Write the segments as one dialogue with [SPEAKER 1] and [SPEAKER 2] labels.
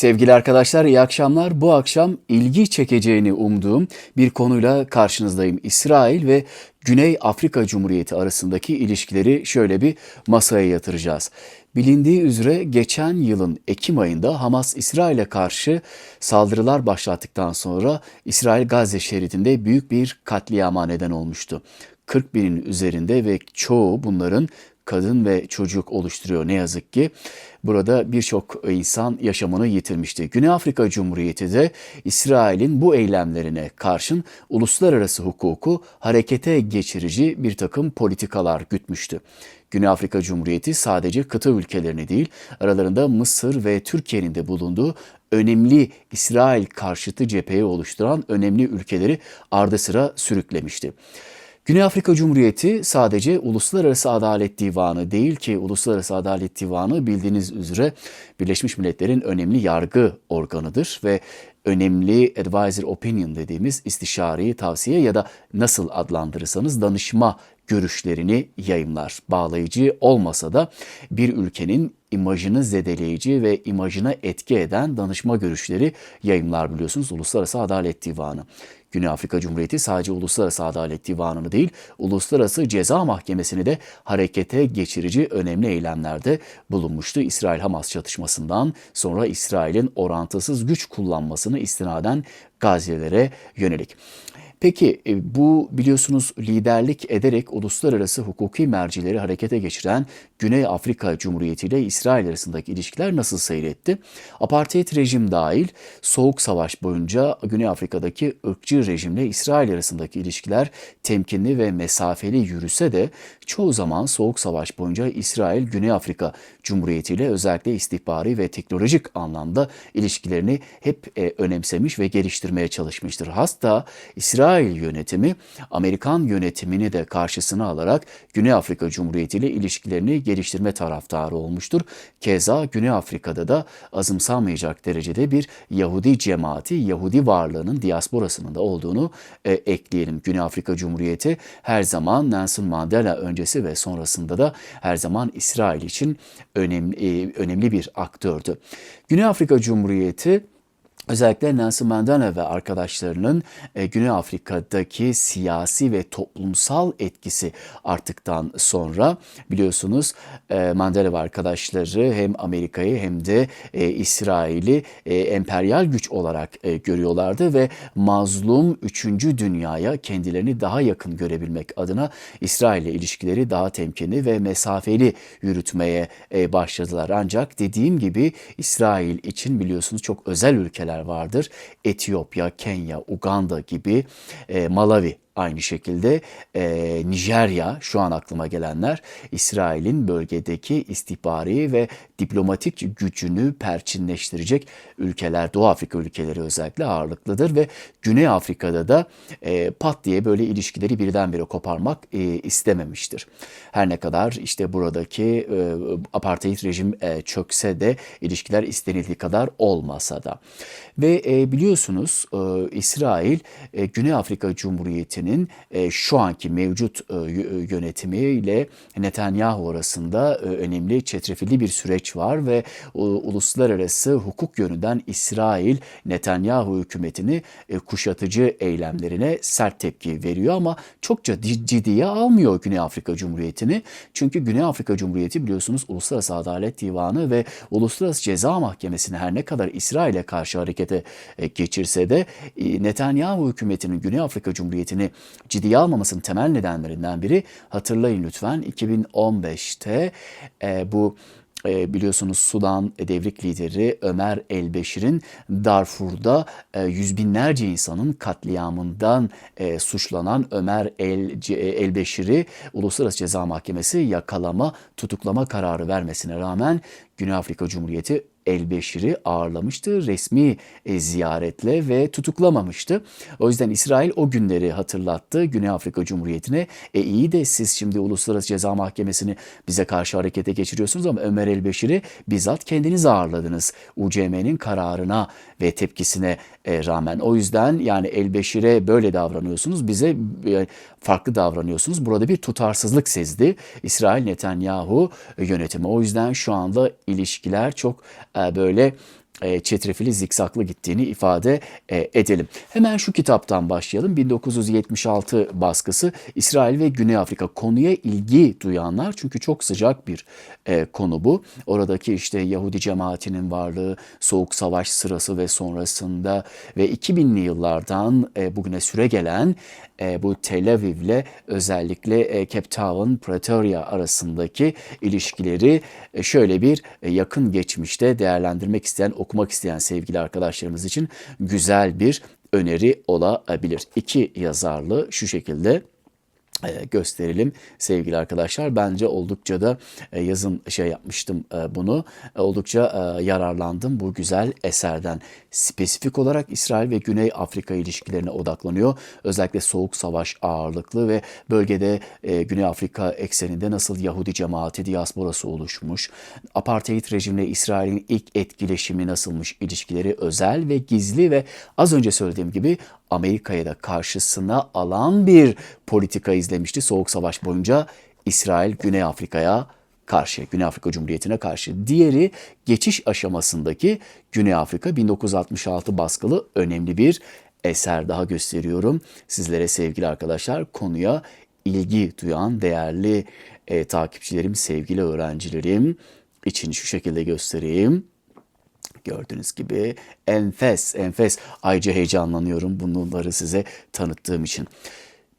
[SPEAKER 1] Sevgili arkadaşlar iyi akşamlar. Bu akşam ilgi çekeceğini umduğum bir konuyla karşınızdayım. İsrail ve Güney Afrika Cumhuriyeti arasındaki ilişkileri şöyle bir masaya yatıracağız. Bilindiği üzere geçen yılın Ekim ayında Hamas İsrail'e karşı saldırılar başlattıktan sonra İsrail Gazze şeridinde büyük bir katliama neden olmuştu. 40 binin üzerinde ve çoğu bunların kadın ve çocuk oluşturuyor ne yazık ki. Burada birçok insan yaşamını yitirmişti. Güney Afrika Cumhuriyeti de İsrail'in bu eylemlerine karşın uluslararası hukuku harekete geçirici bir takım politikalar gütmüştü. Güney Afrika Cumhuriyeti sadece kıta ülkelerini değil, aralarında Mısır ve Türkiye'nin de bulunduğu önemli İsrail karşıtı cepheyi oluşturan önemli ülkeleri ardı sıra sürüklemişti. Güney Afrika Cumhuriyeti sadece Uluslararası Adalet Divanı değil ki Uluslararası Adalet Divanı bildiğiniz üzere Birleşmiş Milletler'in önemli yargı organıdır ve önemli advisor opinion dediğimiz istişari tavsiye ya da nasıl adlandırırsanız danışma görüşlerini yayımlar. Bağlayıcı olmasa da bir ülkenin imajını zedeleyici ve imajına etki eden danışma görüşleri yayımlar biliyorsunuz Uluslararası Adalet Divanı. Güney Afrika Cumhuriyeti sadece Uluslararası Adalet Divanı'nı değil, Uluslararası Ceza Mahkemesi'ni de harekete geçirici önemli eylemlerde bulunmuştu. İsrail-Hamas çatışmasından sonra İsrail'in orantısız güç kullanmasını istinaden Gazze'lere yönelik. Peki e, bu biliyorsunuz liderlik ederek uluslararası hukuki mercileri harekete geçiren Güney Afrika Cumhuriyeti ile İsrail arasındaki ilişkiler nasıl seyretti? Apartheid rejim dahil Soğuk Savaş boyunca Güney Afrika'daki ırkçı rejimle İsrail arasındaki ilişkiler temkinli ve mesafeli yürüse de çoğu zaman Soğuk Savaş boyunca İsrail Güney Afrika Cumhuriyeti ile özellikle istihbari ve teknolojik anlamda ilişkilerini hep e, önemsemiş ve geliştirmeye çalışmıştır. Hasta İsrail İsrail yönetimi Amerikan yönetimini de karşısına alarak Güney Afrika Cumhuriyeti ile ilişkilerini geliştirme taraftarı olmuştur. Keza Güney Afrika'da da azımsanmayacak derecede bir Yahudi cemaati, Yahudi varlığının diasporasının da olduğunu e, ekleyelim. Güney Afrika Cumhuriyeti her zaman Nelson Mandela öncesi ve sonrasında da her zaman İsrail için önemli, e, önemli bir aktördü. Güney Afrika Cumhuriyeti Özellikle Nelson Mandela ve arkadaşlarının e, Güney Afrika'daki siyasi ve toplumsal etkisi arttıktan sonra biliyorsunuz e, Mandela ve arkadaşları hem Amerika'yı hem de e, İsrail'i emperyal güç olarak görüyorlardı ve mazlum 3. dünyaya kendilerini daha yakın görebilmek adına İsrail ile ilişkileri daha temkinli ve mesafeli yürütmeye başladılar. Ancak dediğim gibi İsrail için biliyorsunuz çok özel ülkeler vardır. Etiyopya, Kenya, Uganda gibi, e, Malawi Aynı şekilde e, Nijerya şu an aklıma gelenler İsrail'in bölgedeki istihbari ve diplomatik gücünü perçinleştirecek ülkeler Doğu Afrika ülkeleri özellikle ağırlıklıdır ve Güney Afrika'da da e, pat diye böyle ilişkileri birdenbire koparmak e, istememiştir. Her ne kadar işte buradaki e, apartheid rejim e, çökse de ilişkiler istenildiği kadar olmasa da. Ve e, biliyorsunuz e, İsrail e, Güney Afrika Cumhuriyeti'nin Türkiye'nin e, şu anki mevcut e, yönetimiyle Netanyahu arasında e, önemli çetrefilli bir süreç var ve uluslararası hukuk yönünden İsrail Netanyahu hükümetini kuşatıcı eylemlerine sert tepki veriyor ama çokça ciddiye almıyor Güney Afrika Cumhuriyeti'ni. Çünkü Güney Afrika Cumhuriyeti biliyorsunuz Uluslararası Adalet Divanı ve Uluslararası Ceza Mahkemesi'ni her ne kadar İsrail'e karşı harekete geçirse de Netanyahu hükümetinin Güney Afrika Cumhuriyeti'ni ciddiye almamasının temel nedenlerinden biri hatırlayın lütfen 2015'te e, bu e, biliyorsunuz Sudan devrik lideri Ömer Elbeşir'in Darfur'da e, yüz binlerce insanın katliamından e, suçlanan Ömer El, e, Elbeşir'i Uluslararası Ceza Mahkemesi yakalama, tutuklama kararı vermesine rağmen Güney Afrika Cumhuriyeti Elbeşir'i ağırlamıştı resmi e, ziyaretle ve tutuklamamıştı. O yüzden İsrail o günleri hatırlattı Güney Afrika Cumhuriyeti'ne. E iyi de siz şimdi Uluslararası Ceza Mahkemesi'ni bize karşı harekete geçiriyorsunuz ama Ömer Elbeşir'i bizzat kendiniz ağırladınız. UCM'nin kararına ve tepkisine e, rağmen. O yüzden yani Elbeşir'e böyle davranıyorsunuz, bize e, farklı davranıyorsunuz. Burada bir tutarsızlık sezdi İsrail Netanyahu yönetimi. O yüzden şu anda ilişkiler çok böyle e, çetrefilli zikzaklı gittiğini ifade e, edelim. Hemen şu kitaptan başlayalım. 1976 baskısı İsrail ve Güney Afrika konuya ilgi duyanlar çünkü çok sıcak bir e, konu bu. Oradaki işte Yahudi cemaatinin varlığı, Soğuk Savaş sırası ve sonrasında ve 2000'li yıllardan e, bugüne süre gelen e, bu Tel Aviv'le özellikle e, Cape Town, Pretoria arasındaki ilişkileri e, şöyle bir e, yakın geçmişte değerlendirmek isteyen, okumak isteyen sevgili arkadaşlarımız için güzel bir öneri olabilir. İki yazarlı şu şekilde gösterelim sevgili arkadaşlar. Bence oldukça da e, yazın şey yapmıştım e, bunu. Oldukça yararlandım bu güzel eserden. Spesifik olarak İsrail ve Güney Afrika ilişkilerine odaklanıyor. Özellikle Soğuk Savaş ağırlıklı ve bölgede Güney Afrika ekseninde nasıl Yahudi cemaati diasporası oluşmuş. Apartheid rejimle İsrail'in ilk etkileşimi nasılmış ilişkileri özel ve gizli ve az önce söylediğim gibi Amerika'ya da karşısına alan bir politika izlemişti Soğuk Savaş boyunca İsrail Güney Afrika'ya karşı, Güney Afrika Cumhuriyeti'ne karşı. Diğeri geçiş aşamasındaki Güney Afrika 1966 baskılı önemli bir eser daha gösteriyorum. Sizlere sevgili arkadaşlar konuya ilgi duyan değerli e, takipçilerim, sevgili öğrencilerim için şu şekilde göstereyim. Gördüğünüz gibi enfes enfes ayrıca heyecanlanıyorum bunları size tanıttığım için.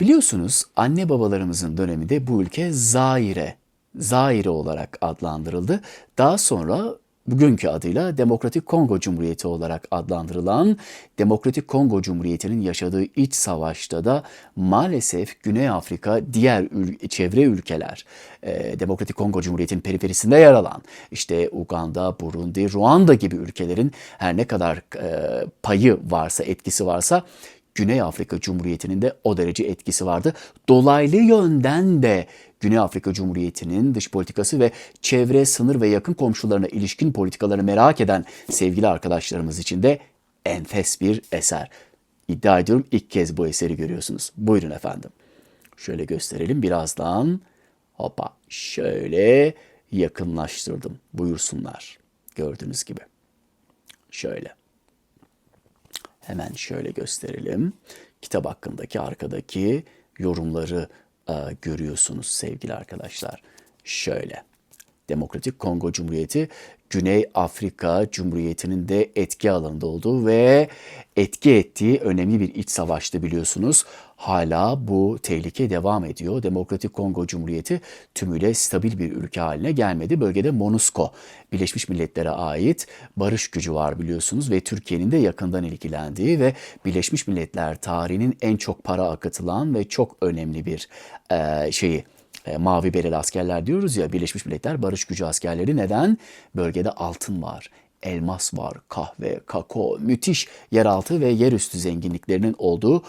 [SPEAKER 1] Biliyorsunuz anne babalarımızın döneminde bu ülke Zaire, Zaire olarak adlandırıldı. Daha sonra bugünkü adıyla Demokratik Kongo Cumhuriyeti olarak adlandırılan Demokratik Kongo Cumhuriyeti'nin yaşadığı iç savaşta da maalesef Güney Afrika diğer ül çevre ülkeler e, Demokratik Kongo Cumhuriyeti'nin periferisinde yer alan işte Uganda, Burundi, Ruanda gibi ülkelerin her ne kadar e, payı varsa, etkisi varsa Güney Afrika Cumhuriyeti'nin de o derece etkisi vardı. Dolaylı yönden de Güney Afrika Cumhuriyeti'nin dış politikası ve çevre, sınır ve yakın komşularına ilişkin politikaları merak eden sevgili arkadaşlarımız için de enfes bir eser. İddia ediyorum ilk kez bu eseri görüyorsunuz. Buyurun efendim. Şöyle gösterelim birazdan. Hopa şöyle yakınlaştırdım. Buyursunlar. Gördüğünüz gibi. Şöyle. Hemen şöyle gösterelim. Kitap hakkındaki arkadaki yorumları e, görüyorsunuz sevgili arkadaşlar. Şöyle. Demokratik Kongo Cumhuriyeti Güney Afrika Cumhuriyeti'nin de etki alanında olduğu ve etki ettiği önemli bir iç savaştı biliyorsunuz. Hala bu tehlike devam ediyor. Demokratik Kongo Cumhuriyeti tümüyle stabil bir ülke haline gelmedi. Bölgede MONUSCO, Birleşmiş Milletler'e ait barış gücü var biliyorsunuz ve Türkiye'nin de yakından ilgilendiği ve Birleşmiş Milletler tarihinin en çok para akıtılan ve çok önemli bir e, şeyi e, mavi bereli askerler diyoruz ya Birleşmiş Milletler Barış Gücü askerleri neden? Bölgede altın var, elmas var, kahve, kakao, müthiş yeraltı ve yerüstü zenginliklerinin olduğu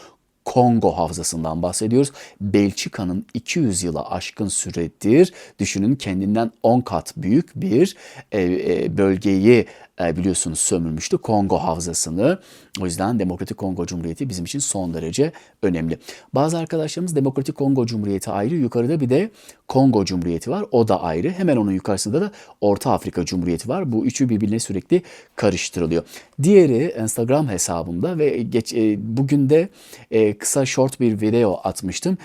[SPEAKER 1] Kongo havzasından bahsediyoruz. Belçika'nın 200 yıla aşkın süredir düşünün kendinden 10 kat büyük bir e, e, bölgeyi biliyorsunuz sömürmüştü Kongo havzasını. O yüzden Demokratik Kongo Cumhuriyeti bizim için son derece önemli. Bazı arkadaşlarımız Demokratik Kongo Cumhuriyeti ayrı, yukarıda bir de Kongo Cumhuriyeti var. O da ayrı. Hemen onun yukarısında da Orta Afrika Cumhuriyeti var. Bu üçü birbirine sürekli karıştırılıyor. Diğeri Instagram hesabımda ve geç, e, bugün de e, kısa short bir video atmıştım.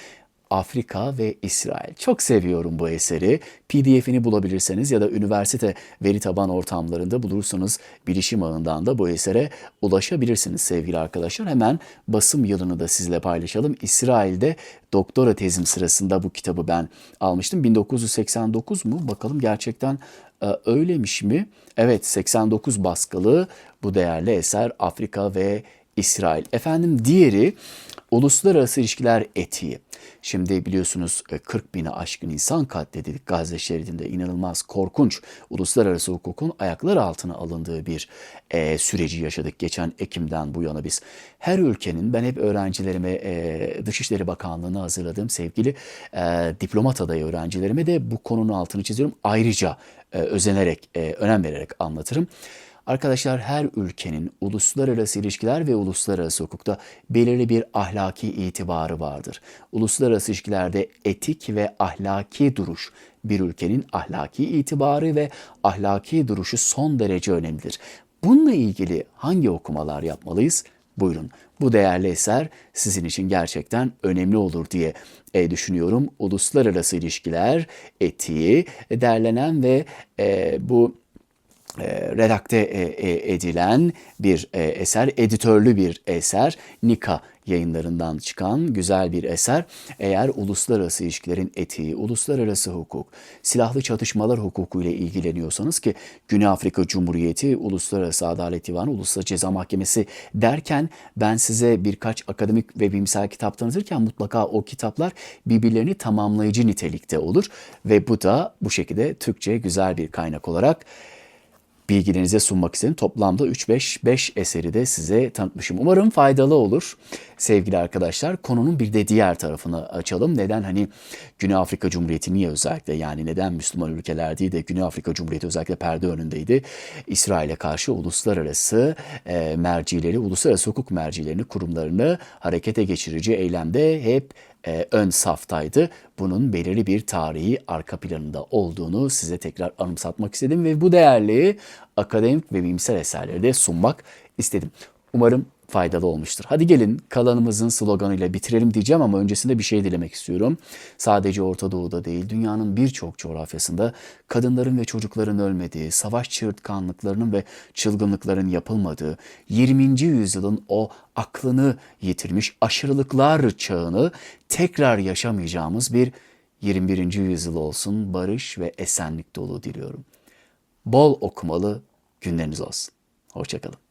[SPEAKER 1] Afrika ve İsrail. Çok seviyorum bu eseri. PDF'ini bulabilirseniz ya da üniversite veri taban ortamlarında bulursanız bilişim ağından da bu esere ulaşabilirsiniz sevgili arkadaşlar. Hemen basım yılını da sizle paylaşalım. İsrail'de doktora tezim sırasında bu kitabı ben almıştım. 1989 mu? Bakalım gerçekten e, öyleymiş mi? Evet 89 baskılı bu değerli eser Afrika ve İsrail. Efendim diğeri uluslararası ilişkiler etiği. Şimdi biliyorsunuz 40 e, bini aşkın insan katledildik Gazze şeridinde inanılmaz korkunç uluslararası hukukun ayaklar altına alındığı bir e, süreci yaşadık geçen Ekim'den bu yana biz. Her ülkenin ben hep öğrencilerime e, Dışişleri Bakanlığı'na hazırladığım sevgili e, diplomat adayı öğrencilerime de bu konunun altını çiziyorum. Ayrıca e, özenerek, e, önem vererek anlatırım. Arkadaşlar her ülkenin uluslararası ilişkiler ve uluslararası hukukta belirli bir ahlaki itibarı vardır. Uluslararası ilişkilerde etik ve ahlaki duruş bir ülkenin ahlaki itibarı ve ahlaki duruşu son derece önemlidir. Bununla ilgili hangi okumalar yapmalıyız? Buyurun. Bu değerli eser sizin için gerçekten önemli olur diye e, düşünüyorum. Uluslararası ilişkiler etiği derlenen ve e, bu e, redakte e, e, edilen bir e, eser, editörlü bir eser. Nika yayınlarından çıkan güzel bir eser. Eğer uluslararası ilişkilerin etiği, uluslararası hukuk, silahlı çatışmalar hukuku ile ilgileniyorsanız ki Güney Afrika Cumhuriyeti, Uluslararası Adalet Divanı, Uluslararası Ceza Mahkemesi derken ben size birkaç akademik ve bilimsel kitap tanıtırken mutlaka o kitaplar birbirlerini tamamlayıcı nitelikte olur ve bu da bu şekilde Türkçe güzel bir kaynak olarak bilgilerinize sunmak istedim. Toplamda 3-5-5 eseri de size tanıtmışım. Umarım faydalı olur sevgili arkadaşlar. Konunun bir de diğer tarafını açalım. Neden hani Güney Afrika Cumhuriyeti niye özellikle yani neden Müslüman ülkeler değil de Güney Afrika Cumhuriyeti özellikle perde önündeydi. İsrail'e karşı uluslararası e, mercileri, uluslararası hukuk mercilerini, kurumlarını harekete geçirici eylemde hep e, ön saftaydı. Bunun belirli bir tarihi arka planında olduğunu size tekrar anımsatmak istedim ve bu değerli akademik ve bilimsel eserleri de sunmak istedim. Umarım faydalı olmuştur. Hadi gelin kalanımızın sloganıyla bitirelim diyeceğim ama öncesinde bir şey dilemek istiyorum. Sadece Orta Doğu'da değil, dünyanın birçok coğrafyasında kadınların ve çocukların ölmediği, savaş çığırtkanlıklarının ve çılgınlıkların yapılmadığı, 20. yüzyılın o aklını yitirmiş aşırılıklar çağını tekrar yaşamayacağımız bir 21. yüzyıl olsun. Barış ve esenlik dolu diliyorum. Bol okumalı günleriniz olsun. Hoşçakalın.